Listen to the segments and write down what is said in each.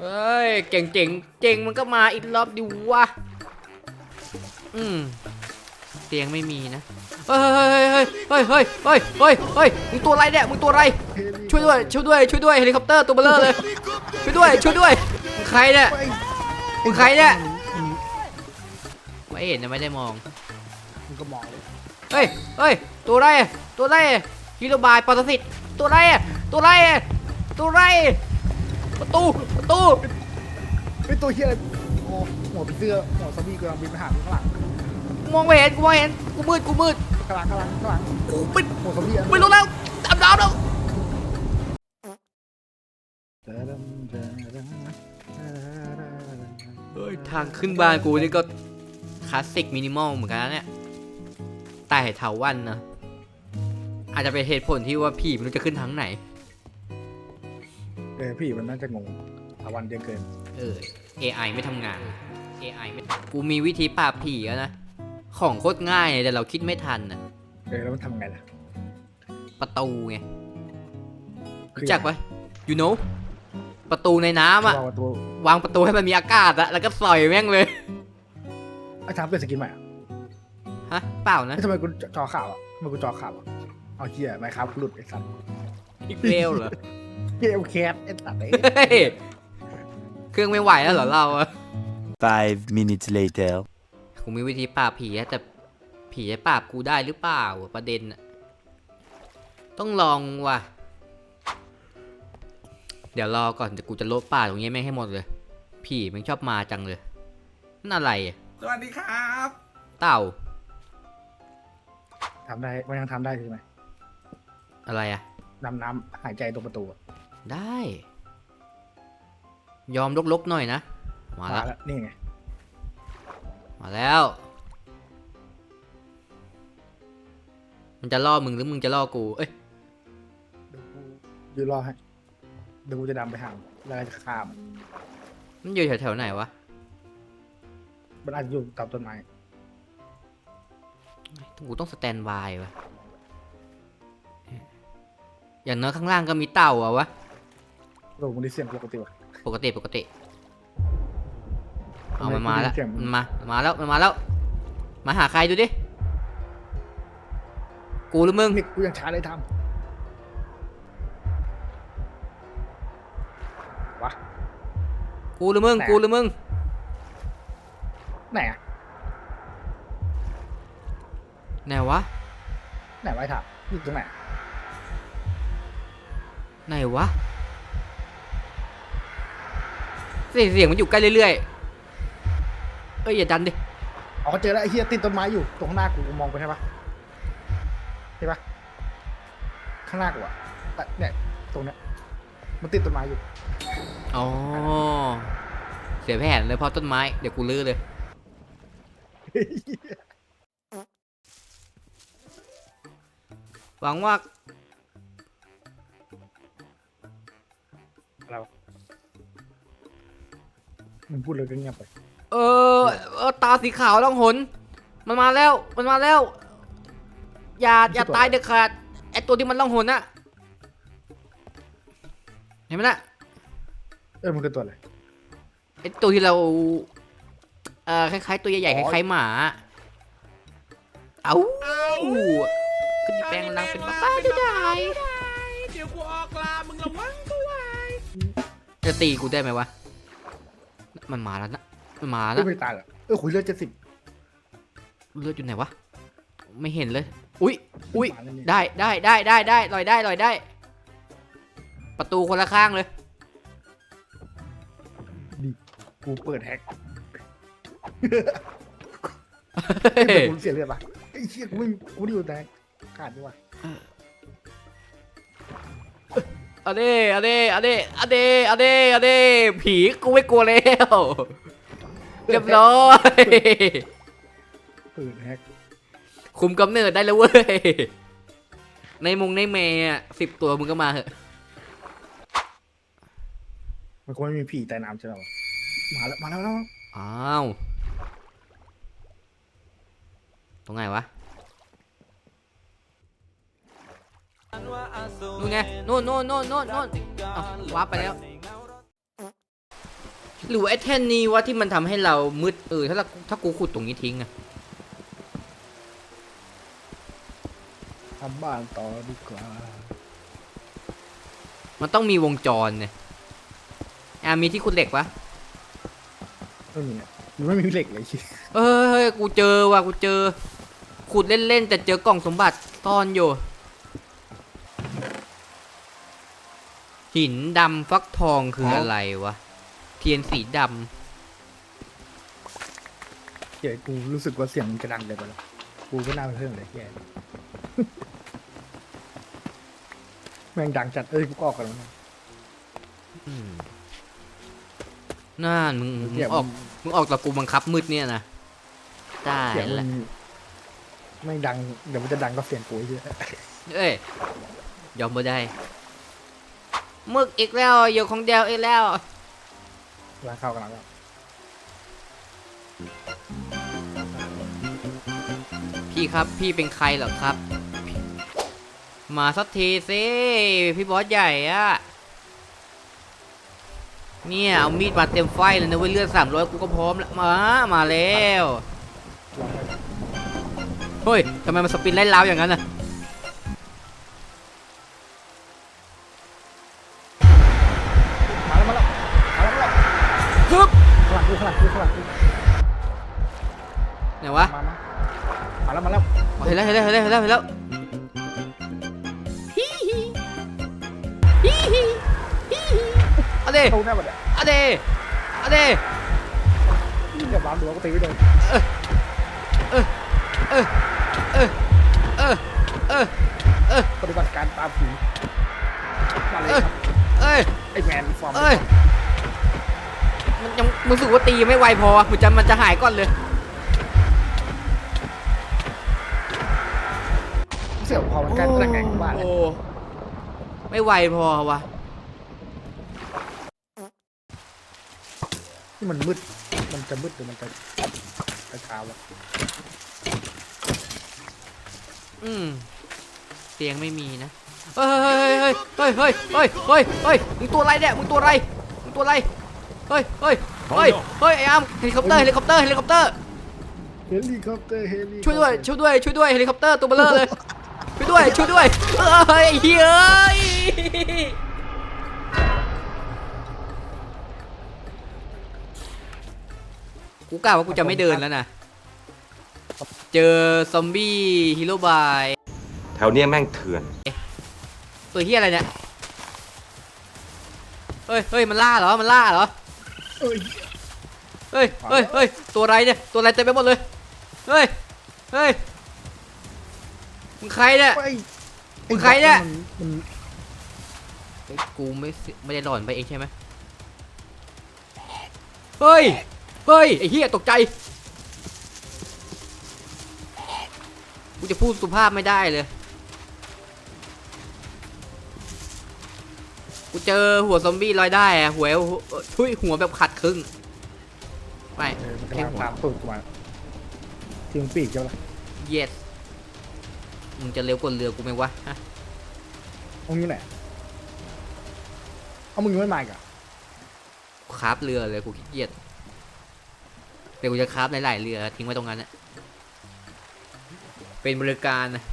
เฮ้ย เก่งเจ๋งเจ๋งมันก็มาอีกรอบดิวะ อืมเตียงไม่มีนะเฮ้ยเฮ้ยเฮ้ยเฮ้ยเฮ้ยเฮ้ยเฮ้ยมึงตัวอะไรเนี่ยมึงตัวอะไร ช่วยด้วย ช่วยด้วย ช่วยด้วย เฮลิคอปเตอร์ตัวเบลเลอร์เลย ช่วยด้วย ช่วยด้วยมึงใครเนี่ยมึงใครเนี่ย ไม่เห็นนะไม่ได้มอง มึงก็มองเลยเฮ้ยเฮ้ย ตัวอะไรอะตัวอะไรอะฮิโรบายปรสิตตัวอะไรอะตัวอะไรอะตัวอะไร ประตูประตูไอ้ยตัวเฮียอะไรโอ้หัวผีเสื้อหัวซอมบี้กำลังบินไปหามึงข้างหลังมองไม่เห็นกูมองไม่เห็นกูมืดกูมืดข้างหลังข้างหลังข้างหลังกูไม่หัวซอมบี้อะไม่รู้แล้วดำดำแล้วเฮ้ยทางขึ้นบ้านกูนี่ก็คลาสสิกมินิมอลเหมือนกันนะเนี่ยใต้เถาวันนะอาจจะเป็นเหตุผลที่ว่าผีไม่รู้จะขึ้นทางไหนเออพี่มันน่าจะงงถาวันเดียวเกิน เออ AI ไม่ทำงาน AI ไม่ กูมีวิธีปราบผีแล้วนะ ของโคตรง่ายแต่เราคิดไม่ทันนะเออแล้วมันทำไงล่ะประตูไงคือรู้จักปะ you know ประตูในน้ำอะว่าตัววางประตูให้มันมีอากาศอะแล้วก็สอยแม่งเลยไอ้ทำเป็นสกินใหม่อะฮะเปล่านะไอ้ทำไมกูจอข่าวอะทำไมกูจอข่าวอะเอาเฮียไหมครับหลุดไอ้สัตว์อีกเร็วเหรอ เกมแคสไอ้สัตว์ไอ้เฮ้ยเครื่องไม่ไหวแล้วเหรอเราอะ Five minutes later. กูมีวิธีปราบผีอะแต่ผีจะปราบกูได้หรือเปล่าอะประเด็นอะต้องลองว่ะ เดี๋ยวรอก่อนเดี๋ยวกูจะลบป่าตรงนี้แม่งให้หมดเลย ผีมันชอบมาจังเลยนั่นอะไรอะสวัสดีครับ เต่าทำได้มันยังทำได้ใช่ไหมอะไรอะดำน้ำหายใจตรงประตูอะ ได้ ยอมลกๆหน่อยนะ มาแล้วแล้ว นี่ไง มาแล้ว มันจะล่อมึงหรือมึงจะล่อกู เอ้ยเดี๋ยวกูยืนรอให้เดี๋ยวกูจะดำไปหาแล้วก็จะข้ามมันอยู่แถวๆไหนวะ มันอาจจะอยู่ตามต้นไม้กูต้องสแตนบายวะ อย่างน้อยข้างล่างก็มีเต่าอะวะ โอ้มึงได้เสียงปกติวะปกติปกติ เอามันทำไมมาแล้วกูได้ยินเสียงมันมามันมาแล้วมันมาแล้ว มาหาใครดูดิ กูหรือมึง นี่กูยังช้าเลยทำวะ กูหรือมึงไหนอะกูหรือมึง ไหนอะไหนวะ ไหนไวะไอ้ถามอยู่ตรงไหนไหนวะ เสียงเสียงมันอยู่ใกล้เรื่อยๆเอ้ยอย่าดันดิอ๋อเจอแล้วไอ้เฮียติดต้นไม้อยู่ตรงข้างหน้ากูกูมองไปใช่ปะใช่ปะข้างหน้ากูอะแต่เนี่ยตรงเนี้ยมันติดต้นไม้อยู่อ๋อเสียแผนเลยเพราะต้นไม้เดี๋ยวกูลื้อเลยหวังว่าเรา มึงพูดเลยก็เงียบไป เออเออตาสีขาวต้องหน มันมาแล้ว มันมาแล้ว อย่า อย่าตายเด็ดขาด ไอตัวที่มันล่องหนน่ะ เห็นไหมน่ะ เออมันคือตัวอะไร ไอตัวที่เรา เอ่อ คล้ายๆ ตัวใหญ่ๆคอ๋อล้ายๆ หมา เอ้าขึ้นแปลงรังเป็นป้าป้าจะได้ เดี๋ยวกูออกลามึงระวังตัวไว้จะตีกูได้ไหมวะ มันมาแล้วนะมันมาเอแล้อวไม่ตายเหรอเออขุยเลือดเจ็ดสิบเลือดอยู่ไหนวะไม่เห็นเลย อุ้ยอุ้ยมาแล้วนี่ได้ได้ได้ได้ได้ลอยได้ลอยได้ ประตูคนละข้างเลยกูเปิดแฮกเฮ้ยกูเสียเลือดปะไอ้เชี่ยกูไม่กูไม่ได้อยู่แต่ขาดดีกว่าเอาเด้เอาเด้เอาเด้เอาเด้เอาเด้เอาเด้ผีกูไม่กลัวแล้วเรียบร้อยเปิดแฮกคุมกำเนิดได้แล้วเว้ย ในมงในเมย์สิบตัวมึงก็มาเหอะ มันคงไม่มีผีใต้น้ำใช่ไหมวะมาแล้วมาแล้วมาแล้วอ้าว ตรงไหนวะ นู่นไงนู่นนู่นนู่นนู่นนู่นอ้าววาร์ปไปแล้ว หรือว่าไอ้แท่นนี้วะที่มันทำให้เรามืดเออถ้าเราถ้ากูขุดตรงนี้ทิ้งอะทำบ้านต่อดีกว่า มันต้องมีวงจรเนี่ยอะมีที่ขุดเหล็กปะไม่มีอะมันไม่มีเหล็กเลยชิเอ้ยเฮ้ยกูเจอว่ะกูเจอ ขุดเล่นๆแต่เจอกล่องสมบัติซ่อนอยู่ หินดำฟักทองคืออะไรวะ เทียนสีดเดี๋ยวกูรู้สึกว่าเสียงมันจะดังเกินไปแล้วกูก็น่าไปเพิ่มเลยแย่แม่งดังจัดเอ้ยกูก็ออกกันแล้วนะำอืมนั่นมึงมึงเดี๋ยวออกมึงออกตะกูบังคับมืดเนี่ยนะได้เสียงแหมัละนไม่ดังเดี๋ยวมันจะดังก็เสียงกูไอ้เหี้ยเอ้ยยอมบ่ได้ มึกอีกแล้วอยู่ของเดียวอีกแล้ว ร้านข้าวกันแล้วพี่ครับพี่เป็นใครเหรอครับ มาสักทีสิพี่บอสใหญ่อะเนี่ยเอามีดมาเต็มไฟเลยนะเว้ยเลือดสามร้อยกูก็พร้อมแล้วมามาแล้วลองไปเฮ้ยทำไมมันสปินไล่ล้าวอย่างนั้นน่ะ แล้วเห็นแล้วเห็นแล้วเห็นแล้วเห็นแล้วฮิฮิฮิฮิฮิฮิเอาเดเข้าหน้ามาเนี่ยเอาเดเอาเดเดี๋ยวร้านดูว่ากูตีไม่โดนเออเออเออเออเออปฏิบัติการตามผีมาเลยเอ้ยครับเอ้ยไอ้แมนฟอร์มเอ้ยมันยังรู้สึกว่าตียังไม่ไวพอมันจะมันจะหายก่อนเลย สี่ยวพอมันใกล้ตะแกรงบ้านเลยโอ้ไม่ไวพอวะที่มันมืด มันจะมืดหรือมันจะจะเช้าวะอืมเตียงไม่มีนะเฮ้ยเฮ้ยเฮ้ยเฮ้ยเฮ้ยเฮ้ยเฮ้ยมึงตัวอะไรเนี่ยมึงตัวอะไรมึงตัวอะไรเฮ้ยเฮ้ยเฮ้ยเฮ้ยไอ้อามเฮลิคอปเตอร์เฮลิคอปเตอร์เฮลิคอปเตอร์เฮลิคอปเตอร์เฮลิช่วยด้วยช่วยด้วยช่วยด้วยเฮลิคอปเตอร์ตัวเบลอเลยช่วย ด้วยช่วยด้วยเฮ้ยไอ้เฮ้ยกูกล่าวว่ากูจะไม่เดินแล้วนะเจอซอมบี้ฮีโร่บายแถวเนี้ยแม่งเถื่อนตัวเฮียอะไรเนี่ยเฮ้ยเฮ้ยมันล่าเหรอมันล่าเหรอเอ้ยเฮ้ยเฮ้ยเฮ้ยตัวอะไรเนี่ยตัวอะไรเต็มไปหมดเลยเฮ้ยเฮ้ย มึงใครเนี่ยไปมึงใครเนี่ย มันเฮ้ยกูไม่สิไม่ได้หลอนไปเองใช่ไหมเฮ้ย เฮ้ย ไอ้เฮียตกใจ กูจะพูดสุภาพไม่ได้เลย กูเจอหัวซอมบี้ลอยได้อะหัวหัวทุยหัวแบบขัดครึ่ง ไม่เออมันแค่กำลังหัว ตามตูดกูมาทีมปีกเจ้าละ yes มึงจะเร็วกว่าเรือกูไหมวะฮะตรงนี้ไหนเอามึงยังไม่มาอีกเหรอะคราฟเรือเลยกูขี้เกียจเดี๋ยวกูจะคราฟหลายๆเรือทิ้งไว้ตรงนั้นนะเป็นบริการนะ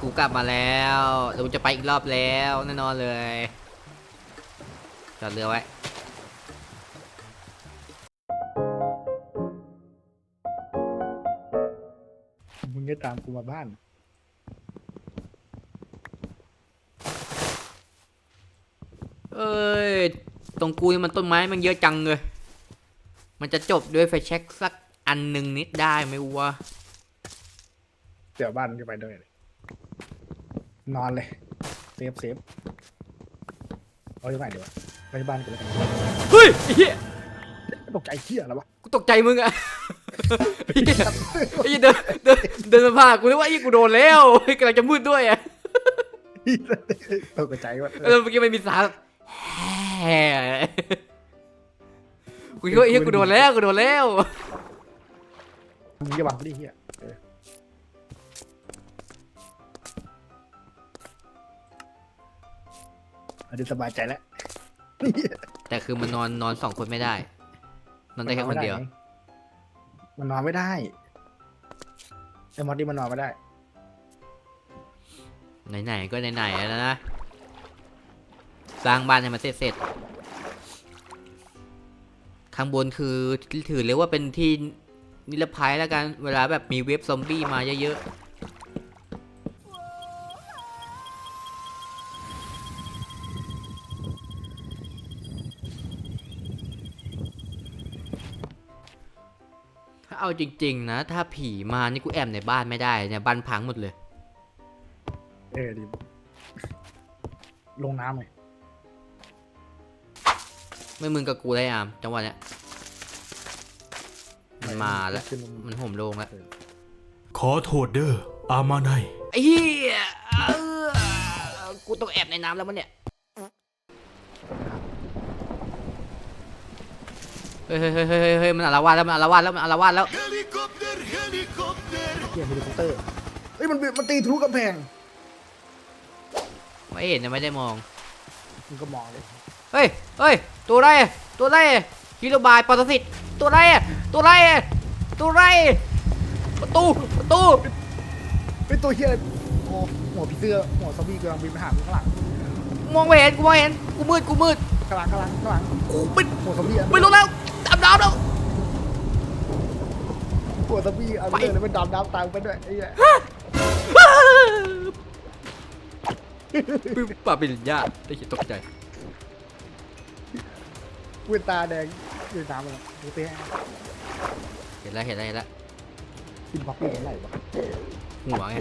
กูกลับมาแล้วเดี๋ยวกูจะไปอีกรอบแล้วแน่นอนเลยจอดเรือไว้ งจะตามกูมาบ้าน เอ้ย ตรงกูนี่มันต้นไม้มันเยอะจังเลย มันจะจบด้วยไฟแช็กสักอันหนึ่งนิดได้ไหมวะ เดี๋ยวบ้านจะไปด้วยเลยนอนเลยเซฟเซฟเอาที่ไหนดีวะไปที่บ้านกูแล้วกันเฮ้ยไอ้เหี้ยตกใจเที่ยแล้ววะ กูตกใจมึงอะ ไอ้เหี้ยไอ้เหี้ยเดินเดินเดินมาผ่านกูนึกว่าไอ้เหี้ยกูโดนแล้วกำลังจะมืดด้วยอะตกใจว่าเออเมื่อกี้มันมีสาวแฮ่กูคิดว่าไอ้เหี้ยกูโดนแล้วกูโดนแล้วมึงจะบังกูดิเฮียเอออันนี้สบายใจแล้วแต่คือมันนอนนอนสองคนไม่ได้ นอนได้แค่คนเดียว มันนอนไม่ได้ไอ้มอดดี้มันนอนไม่ได้ ไหนๆก็ไหนๆแล้วนะ สร้างบ้านให้มันเสร็จๆข้างบนคือถือเรียกว่าเป็นที่นิรภัยแล้วกัน เวลาแบบมีเว็บซอมบี้มาเยอะๆ เอาจริง ๆ นะ ถ้าผีมานี่กูแอบในบ้านไม่ได้เนี่ยบ้านพังหมดเลย เออดีลงน้ำเลยไม่มึงกับกูได้อามจังหวะเนี้ยมันมาแล้วขึ้นลงมันห่มโลงแล้วขอโทษเด้ออามาไน ไอ้เหี้ยเออกูต้องแอบในน้ำแล้วมันเนี่ย ฮ้ยเฮ้ยเฮ้ยเฮ้ยเฮ้ยมันอารวาสแล้วมันอารวาสแล้วมันอารวาสแล้ว เกียร์เฮลิคอปเตอร์เอ้ยมันมันตีทะลุกำแพงไม่เห็นนะไม่ได้มองมันก็มองเลยเฮ้ยเฮ้ย ตัวไรอะตัวไรอะฮิโรบายปรสิตตัวไรอะตัวไรอะตัวไร ประตู ประตูไอ้ยตัวเฮียโอ้หัวผีเสื้อหัวซอมบี้กำลังบินไปหามึงข้างหลังมองไม่เห็น กูมองไม่เห็น กูมืด กูมืดข้างหลังข้างหลังข้างหลังกูไม่หัวซอมบี้อันไม่รู้แล้ว ดำน้ำแล้วหัวซอมบี้อันไปเดอร์เลยมันดำน้ำตามไปด้วยไอ้เหี้ยปึ๊บป่าเป็นญาติได้ยินตกใจเวยนตาแดงเวยนตามันดูเต้เห็นแล้วเห็นแล้วเห็นแล้วกินบัฟฟี่เห็นไหนวะหัวไง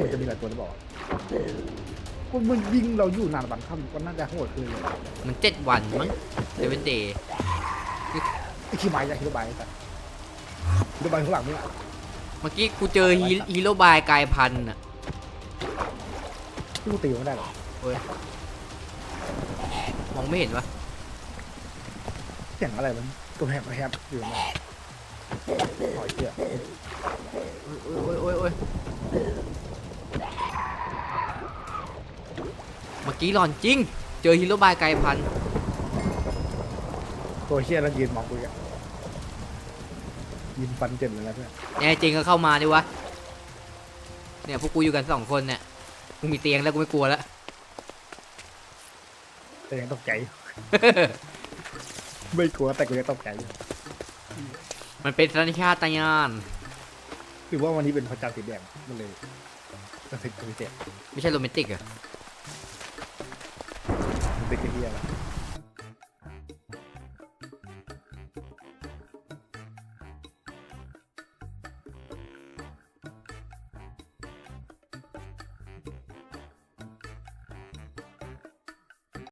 มันจะมีหลายตัวจะบอกค นมันยิงเราอยู่นานบังคับก็น่าจะโหดคืนเลยมันเจ็ดวันมั้งเซเว่นเดย์ไอ้ขี้ไม้จะฮิโรบายแต่ฮิโรบายข้างหลังนี่แหละเมื่อกี้กูเจอฮีฮีโร่บายกลายพันธุ์อะที่กูตีมันไม่ได้หรอกมองไม่เห็นวะเสียงอะไรมันตัวแหบแหบอยู่นะหอยเหี้ยโอ้ยโอ้ยโอ้ย เมื่อกี้หลอนจริง เจอฮีโร่บายกลายพันธุ์ตัวเชี่ยแล้วยืนมองกูอะยินฟันเจ็บเลยนะเพื่อนแน่จริงก็เข้ามาดิวะ เนี่ยพวกกูอยู่กันสองคนเนี่ย กูมีเตียงแล้วกูไม่กลัวแล้ว แต่ยังตกใจไม่กลัวแต่กูยังตกใจอยู่มันเป็นสัญชาตญาณคือว่าวันนี้เป็นพระจันทร์สีแดงมันเลยก็ถึงพิเศษไม่ใช่โรแมนติกเหรอะ de que guiara.